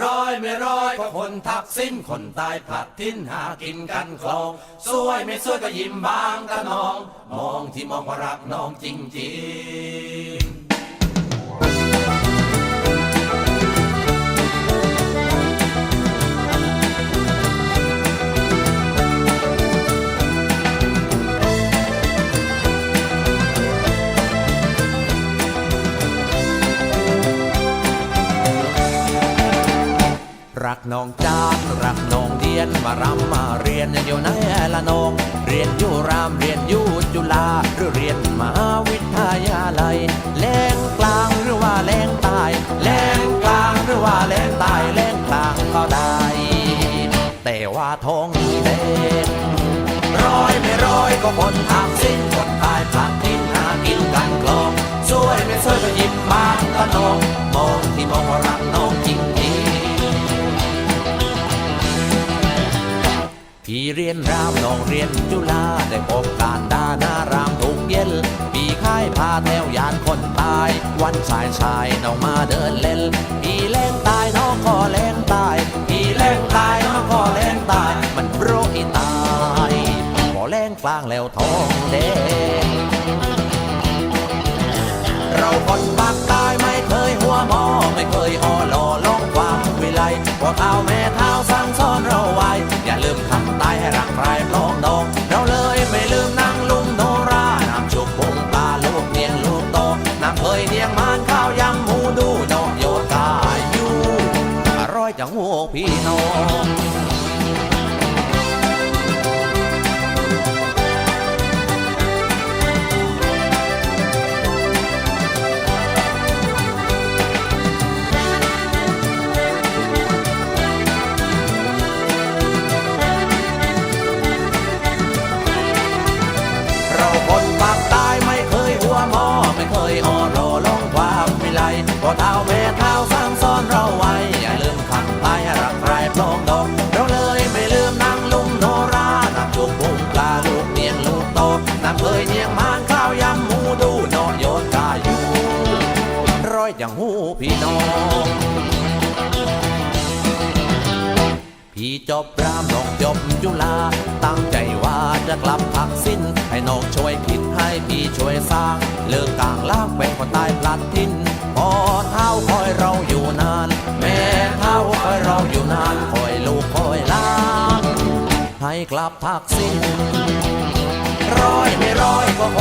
ร้อยไม่ร้อยก็คนทักสิ้นคนตายผัดทิ้นหากินกันคลองสวยไม่สวยก็ยิ้มบางตะนอง มองที่มองว่ารักน้องจริงๆ รักน้องจารักน้องเดียนมารำมาเรียนอยู่ไหนละน้อง เรียนอยู่รามเรียนอยู่จุฬาหรือเรียนมหาวิทยาลัยแรงกลางหรือว่าแรงใต้แรงกลางหรือว่าแรงใต้แรงกลางก็ได้ แต่ว่าทองแดงร้อยไม่ร้อยก็คนทางสิ้นคน พี่เรียนรามน้องเรียนจุฬาได้พบการดานารามทุกเย็นพี่ค่ายพาแถวยานคนตาย วันชายชายน้องมาเดินเล่นพี่แรงตายน้องก็แรงตายพี่แรงตายน้องก็แรงตาย มันโรคอีตายพอแรงกลางแล้วทองแดงเราคนปากตายไม่เคยหัวหมอไม่เคยอ่อหล่อลงความวิไลพวกเอาแม่เท้าสั่งสอนเราไว้ พี่น้อง นำเคยเนียงมานข้าวยำหมูดูนอโยนกาอยู่ ร้อยจังหูพี่น้อง พี่จบรามน้องจบจุฬาตั้งใจว่าจะกลับพักสิ้น ให้น้องช่วยคิดให้พี่ช่วยสร้าง เลิกกลางล่างเป็นคนตายพลัดทิ้นพอเท้าคอยเราอยู่นาน แม่เท้าคอยเราอยู่นานคอยลูกคอยล้านให้กลับพักสิ้น ร้อยไม่ร้อยก็พอ